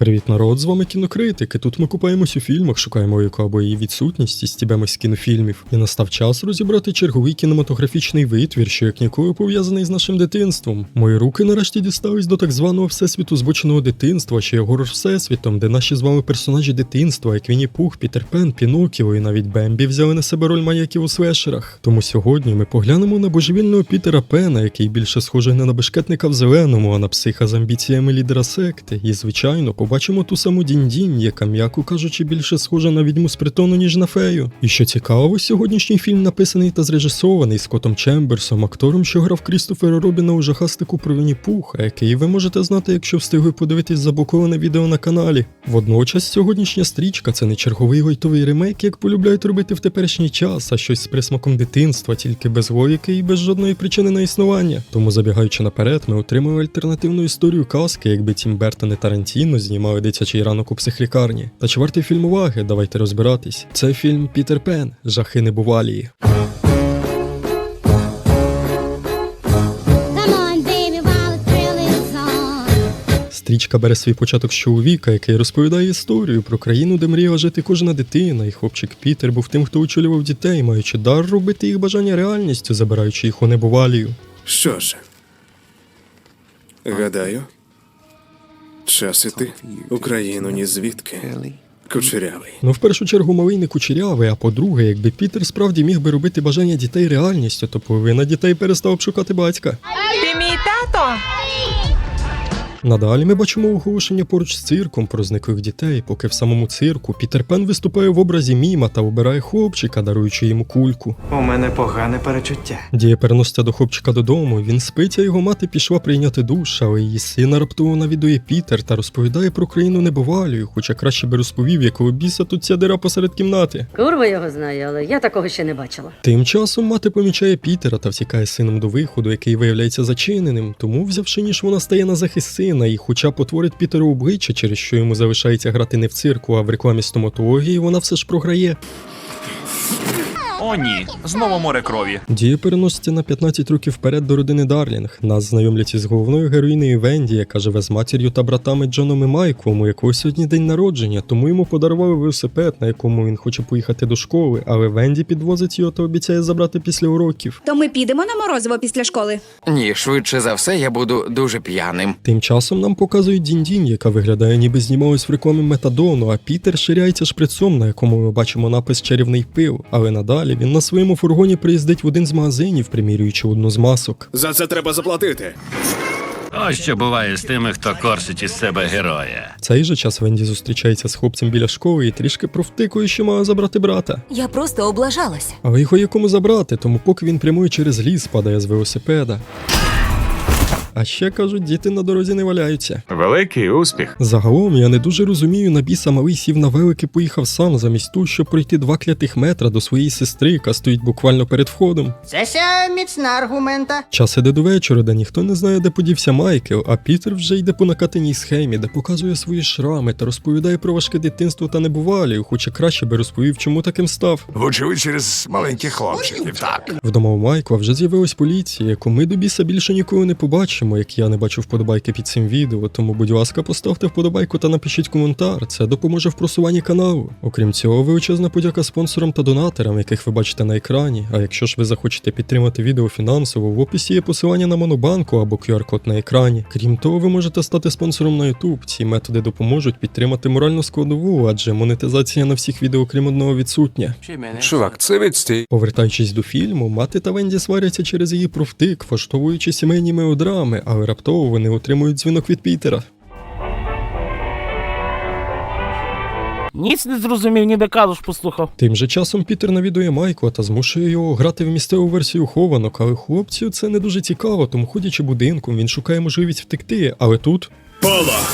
Привіт, народ! З вами кінокритики. Тут ми купаємось у фільмах, шукаємо яку або її відсутність і стібемось з кінофільмів. І настав час розібрати черговий кінематографічний витвір, що як ніколи пов'язаний з нашим дитинством. Мої руки нарешті дістались до так званого всесвіту збоченого дитинства, що є горор всесвітом, де наші з вами персонажі дитинства, як Вінні Пух, Пітер Пен, Пінокіо і навіть Бембі взяли на себе роль маяків у свешерах. Тому сьогодні ми поглянемо на божевільного Пітера Пена, який більше схожий не на бешкетника в зеленому, а на психа з амбіціями лідера секти. І, звичайно, побачимо ту саму Дінь-Дінь, яка, м'яко кажучи, більше схожа на відьму з притону, ніж на фею. І що цікаво, сьогоднішній фільм написаний та зрежисований Скоттом Чемберсом, актором, що грав Крістофера Робіна у жахастику про Вінні Пуха, який ви можете знати, якщо встигли подивитись заблоковане відео на каналі. Водночас сьогоднішня стрічка це не черговий гойтовий ремейк, як полюбляють робити в теперішній час, а щось з присмаком дитинства, тільки без логіки і без жодної причини на існування. Тому забігаючи наперед, ми отримали альтернативну історію казки, якби Тім Бертон і Тарантіно знімали дитячий ранок у психлікарні. Та чи вартий фільм уваги? Давайте розбиратись. Це фільм Пітер Пен, жахи небувалії. Стрічка бере свій початок з чоловіка, який розповідає історію про країну, де мріяла жити кожна дитина, і хлопчик Пітер був тим, хто очолював дітей, маючи дар робити їх бажання реальністю, забираючи їх у небувалію. Що ж, гадаю, час іти Україну ні звідки. Кучерявий. Ну, в першу чергу, малий не кучерявий, а по-друге, якби Пітер справді міг би робити бажання дітей реальністю, то повинна дітей перестала б шукати батька. Ти мій? Надалі ми бачимо оголошення поруч з цирком про зниклих дітей, поки в самому цирку Пітер Пен виступає в образі міма та обирає хлопчика, даруючи йому кульку. У мене погане перечуття. Дія переноситься до хлопчика додому. Він спить, а його мати пішла прийняти душ, але її сина раптово навідує Пітер та розповідає про країну небувалію, хоча краще би розповів, якого біса тут ця дира посеред кімнати. Курва його знає, але я такого ще не бачила. Тим часом мати помічає Пітера та втікає з сином до виходу, який виявляється зачиненим. Тому, взявши ніж, вона стає на захист сина і, хоча потворить Пітеру обличчя, через що йому залишається грати не в цирку, а в рекламі стоматології, вона все ж програє. О, ні, знову море крові. Дія переноситься на 15 років вперед до родини Дарлінг. Нас знайомлять із головною героїнею Венді, яка живе з матір'ю та братами Джоном і Майклом, у якого сьогодні день народження, тому йому подарували велосипед, на якому він хоче поїхати до школи, але Венді підвозить його та обіцяє забрати після уроків. То ми підемо на морозиво після школи. Ні, швидше за все, я буду дуже п'яним. Тим часом нам показують Дінь-Дінь, яка виглядає ніби знімалась в рекламі метадону, а Пітер ширяється шприцом, на якому ми бачимо напис чарівний пил. Але надалі він на своєму фургоні приїздить в один з магазинів, примірюючи одну з масок. За це треба заплатити. Ось що буває з тими, хто корсить із себе героя. В цей же час Венді зустрічається з хлопцем біля школи і трішки провтикує, що має забрати брата. Я просто облажалася. Але його якому забрати, тому поки він прямує через ліс, падає з велосипеда. А ще кажуть, діти на дорозі не валяються. Великий успіх. Загалом я не дуже розумію, на біса малий сів на велик і поїхав сам, замість того, щоб пройти два клятих метра до своєї сестри, яка стоїть буквально перед входом. Це ще міцна аргумента. Час іде до вечора, де ніхто не знає, де подівся Майкл, а Пітер вже йде по накатаній схемі, де показує свої шрами та розповідає про важке дитинство та небувалію, хоча краще би розповів, чому таким став. Вочевидь, через маленьких хлопчиків, так. Вдома у Майкла вже з'явилась поліція, яку ми до біса більше ніколи не побачимо, як я не бачу вподобайки під цим відео. Тому, будь ласка, поставте вподобайку та напишіть коментар. Це допоможе в просуванні каналу. Окрім цього, величезна подяка спонсорам та донаторам, яких ви бачите на екрані. А якщо ж ви захочете підтримати відео фінансово, в описі є посилання на монобанку або QR-код на екрані. Крім того, ви можете стати спонсором на YouTube. Ці методи допоможуть підтримати моральну складову, адже монетизація на всіх відео, крім одного, відсутня. Чувак, це відстій. Повертаючись до фільму, мати та Венді сваряться через її профтик, влаштовуючи сімейні мелодрами, але раптово вони отримують дзвінок від Пітера. Ніц не зрозумів, ніби ж послухав. Тим же часом Пітер навідує Майкла та змушує його грати в місцеву версію хованок, але хлопцю це не дуже цікаво, тому ходячи будинком, він шукає можливість втекти, але тут.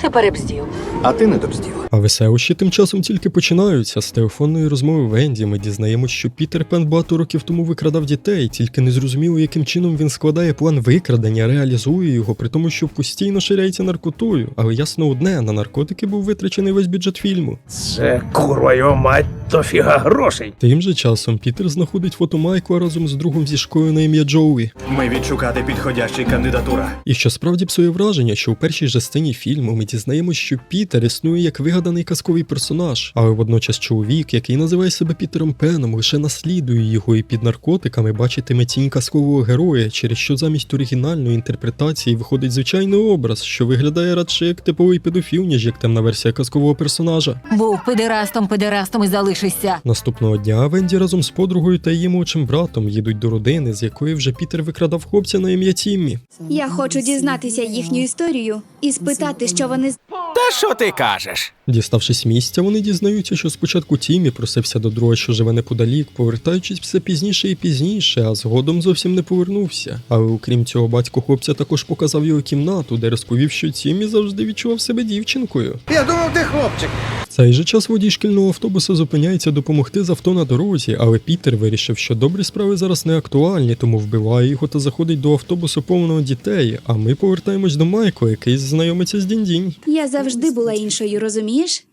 Ти перебздів. А ти не добздів. А веселощі тим часом тільки починаються. З телефонної розмови Венді ми дізнаємося, що Пітер Пен багато років тому викрадав дітей, тільки не зрозуміло, яким чином він складає план викрадення, реалізує його, при тому, що постійно ширяється наркотою. Але ясно одне, на наркотики був витрачений весь бюджет фільму. Це курва його мать, то фіга грошей. Тим же часом Пітер знаходить фото Майкла разом з другом зі школою на ім'я Джоуі. Ми відшукати підходящий кандидатура. І що справді псує враження, що у першій же сцені фільму ми дізнаємось, що Пітер існує як вигаданий казковий персонаж, але водночас чоловік, який називає себе Пітером Пеном, лише наслідує його і під наркотиками бачитиме тінь казкового героя, через що замість оригінальної інтерпретації виходить звичайний образ, що виглядає радше як типовий педофіл, ніж як темна версія казкового персонажа. Був педерастом, педерастом і залишишся. Наступного дня Венді разом з подругою та її молодшим братом їдуть до родини, з якої вже Пітер викрадав хлопця на ім'я Тіммі. Я хочу дізнатися їхню історію і спитати, що вони з- Та що ти кажеш? Діставшись місця, вони дізнаються, що спочатку Тімі просився до друга, що живе неподалік, повертаючись все пізніше і пізніше, а згодом зовсім не повернувся. Але окрім цього, батько хлопця також показав його кімнату, де розповів, що Тімі завжди відчував себе дівчинкою. Я думав, ти хлопчик. Цей же час водій шкільного автобуса зупиняється допомогти з авто на дорозі, але Пітер вирішив, що добрі справи зараз не актуальні, тому вбиває його та заходить до автобусу повного дітей. А ми повертаємось до Майкла, який знайомиться з Дінь-Дінь. я завжди була іншою, розумієш?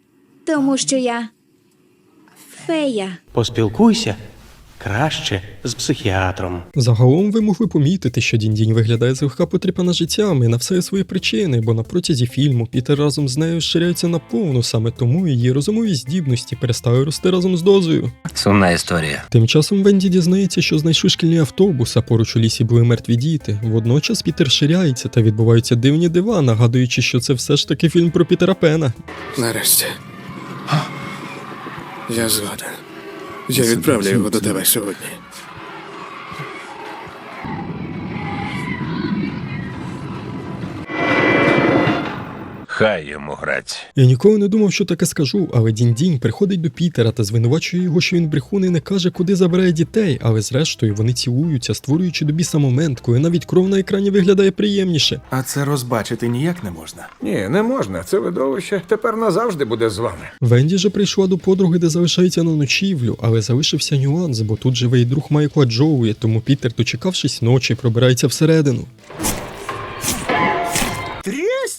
Тому що я фея. Поспілкуйся краще з психіатром. Загалом ви могли помітити, що Дінь-Дінь виглядає злегка потріпана життям і на все свої причини, бо на протязі фільму Пітер разом з нею ширяється наповну, саме тому її розумові здібності перестали рости разом з дозою. Сумна історія. Тим часом Венді дізнається, що знайшли шкільний автобус, а поруч у лісі були мертві діти. Водночас Пітер ширяється та відбуваються дивні дива, нагадуючи, що це все ж таки фільм про Пітера Пена. Нарешті. Я згоден. Я відправлю його до тебе сьогодні. Хай йому грать. Я ніколи не думав, що таке скажу, але Дінь-Дінь приходить до Пітера та звинувачує його, що він брехун і не каже, куди забирає дітей, але зрештою вони цілуються, створюючи до біса момент, коли навіть кров на екрані виглядає приємніше. А це розбачити ніяк не можна. Ні, не можна. Це видовище тепер назавжди буде з вами. Венді же прийшла до подруги, де залишається на ночівлю, але залишився нюанс, бо тут живе і друг Майкла Джоуї, тому Пітер, дочекавшись ночі, пробирається всередину.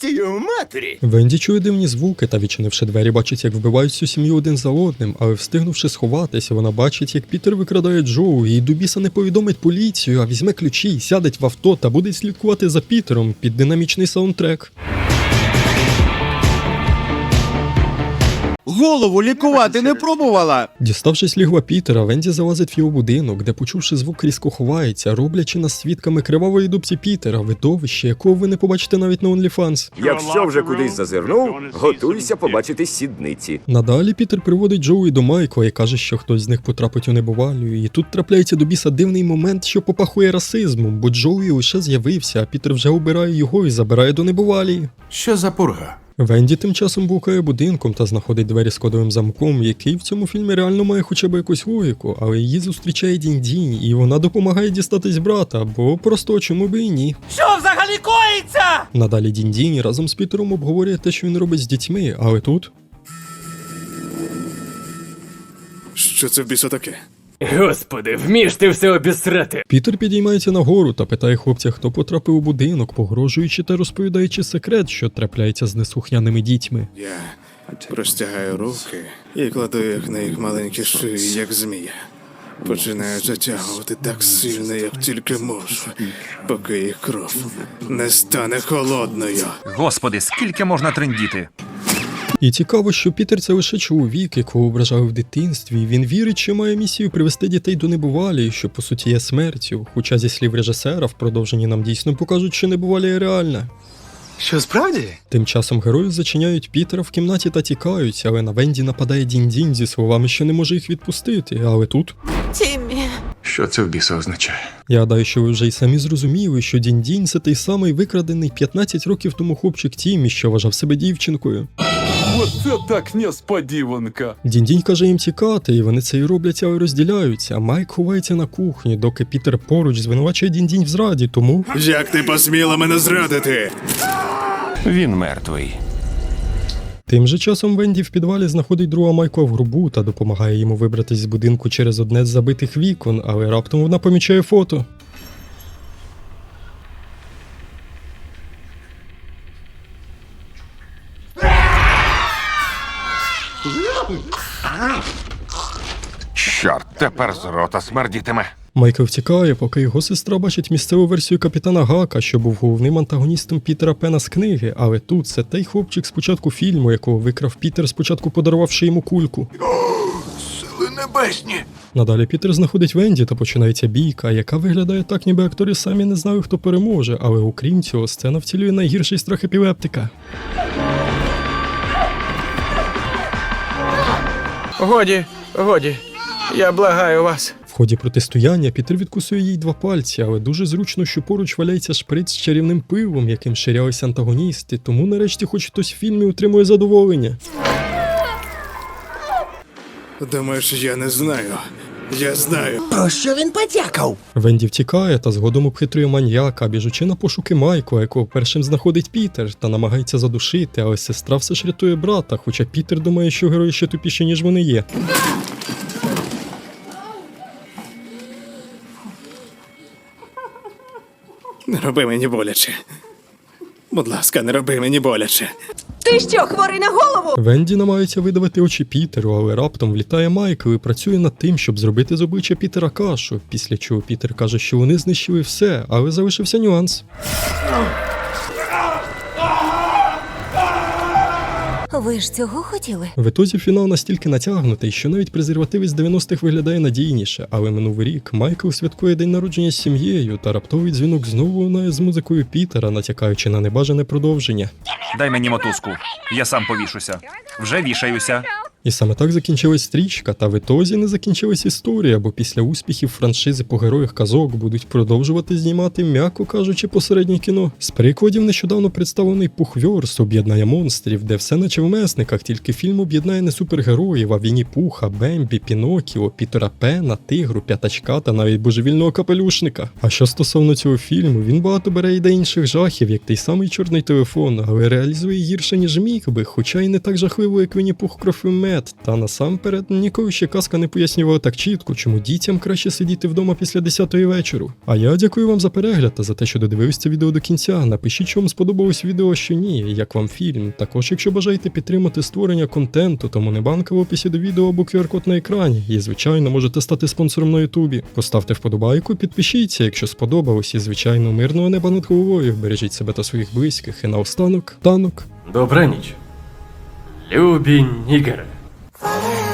Трєстію матері! Венді чує дивні звуки та, відчинивши двері, бачить, як вбивають всю сім'ю один за одним, але встигнувши сховатися, вона бачить, як Пітер викрадає Джоу, і Дубіса не повідомить поліцію, а візьме ключі, сядеть в авто та буде слідкувати за Пітером під динамічний саундтрек. Голову лікувати не пробувала. Діставшись лігва Пітера, Венді залазить в його будинок, де, почувши звук, різко ховається, роблячи нас свідками кривавої дубці Пітера, видовище, якого ви не побачите навіть на OnlyFans. Якщо вже кудись зазирнув, готуйся побачити сідниці. Надалі Пітер приводить Джоуї до Майкла і каже, що хтось з них потрапить у небувалю. І тут трапляється до біса дивний момент, що попахує расизмом, бо Джоуї лише з'явився, а Пітер вже обирає його і забирає до небувалі. Що за пурга? Венді тим часом блукає будинком та знаходить двері з кодовим замком, який в цьому фільмі реально має хоча б якусь логіку, але її зустрічає Дінь-Дінь, і вона допомагає дістатись брата, бо просто чому би і ні. Що взагалі коїться? Надалі Дінь-Дінь разом з Пітером обговорює те, що він робить з дітьми, але тут. Що це в біса таке? Господи, вмієш ти все обісрати. Пітер підіймається нагору та питає хлопця, хто потрапив у будинок, погрожуючи та розповідаючи секрет, що трапляється з неслухняними дітьми. Я простягаю руки і кладу їх на їх маленькі шиї, як змія. Починаю затягувати так сильно, як тільки можу, поки їх кров не стане холодною. Господи, скільки можна трендіти? І цікаво, що Пітер це лише чоловік, якого ображали в дитинстві, він вірить, що має місію привести дітей до небувалі, що по суті є смертю. Хоча зі слів режисера в продовженні нам дійсно покажуть, що небувалі є реальна. Що справді? Тим часом герої зачиняють Пітера в кімнаті та тікають, але на Венді нападає Дінь-Дінь зі словами, що не може їх відпустити. Але тут Тіммі. Що це в біса означає? я гадаю, що ви вже й самі зрозуміли, що Дінь-Дінь це той самий викрадений 15 років тому хлопчик Тімі, що вважав себе дівчинкою. Оце так несподіванка. Дінь-Дінь каже їм тікати, і вони це і роблять, але розділяються. Майк ховається на кухні, доки Пітер поруч звинувачує Дінь-Дінь в зраді, тому. Як ти посміла мене зрадити? Він мертвий. Тим же часом Венді в підвалі знаходить друга Майкла в грубу та допомагає йому вибратись з будинку через одне з забитих вікон, але раптом вона помічає фото. Тепер з рота смердітиме. Майкл втікає, поки його сестра бачить місцеву версію капітана Гака, що був головним антагоністом Пітера Пена з книги, але тут це той хлопчик з початку фільму, якого викрав Пітер, спочатку подарувавши йому кульку. Сили небесні! Надалі Пітер знаходить Венді та починається бійка, яка виглядає так, ніби актори самі не знають, хто переможе, але окрім цього, сцена втілює найгірший страх епілептика. Годі, годі. Я благаю вас. В ході протистояння Пітер відкусує їй два пальці, але дуже зручно, що поруч валяється шприц з чарівним пивом, яким ширялися антагоністи, тому нарешті хоч хтось в фільмі отримує задоволення. Думаєш, я не знаю. Я знаю. Про що він подякав? Венді втікає та згодом обхитрює маньяка, біжучи на пошуки Майкла, якого першим знаходить Пітер, та намагається задушити, але сестра все ж рятує брата, хоча Пітер думає, що герої ще тупіші, ніж вони є. Не роби мені боляче. Будь ласка, не роби мені боляче. Ти що, хворий на голову? Венді намагається видавити очі Пітеру, але раптом влітає Майкл і працює над тим, щоб зробити з обличчя Пітера кашу, після чого Пітер каже, що вони знищили все, але залишився нюанс. Ви ж цього хотіли? В ітозі фінал настільки натягнутий, що навіть презерватив з 90-х виглядає надійніше, але минув рік Майкл святкує день народження з сім'єю, та раптовий дзвінок знову лунає з музикою Пітера, натякаючи на небажане продовження. Дай мені мотузку. Я сам повішуся. Вже вішаюся. І саме так закінчилась стрічка, та в ітозі не закінчилась історія, бо після успіхів франшизи по героях казок будуть продовжувати знімати, м'яко кажучи, посереднє кіно. З прикладів нещодавно представлений Пухвьорс об'єднання монстрів, де все наче в месниках, тільки фільм об'єднає не супергероїв, а Вінні Пуха, Бембі, Пінокіо, Пітера Пена, Тигру, П'ятачка та навіть божевільного капелюшника. А що стосовно цього фільму, він багато бере ідей інших жахів, як той самий чорний телефон, але реалізує гірше, ніж міг би, хоча й не так жахливо, як Вінні Пух кров і. Та насамперед ніколи ще казка не пояснювала так чітко, чому дітям краще сидіти вдома після 10-ї вечору. А я дякую вам за перегляд та за те, що додивились відео до кінця. Напишіть, що вам сподобалось відео, що ні, як вам фільм. Також, якщо бажаєте підтримати створення контенту, то монебанка в описі до відео або QR-код на екрані. І, звичайно, можете стати спонсором на Ютубі. Поставте вподобайку, підпишіться, якщо сподобалось, і звичайно, мирного неба над головою. Бережіть себе та своїх близьких. І наостанок, танок. Добра ніч. Любі нігери. Father.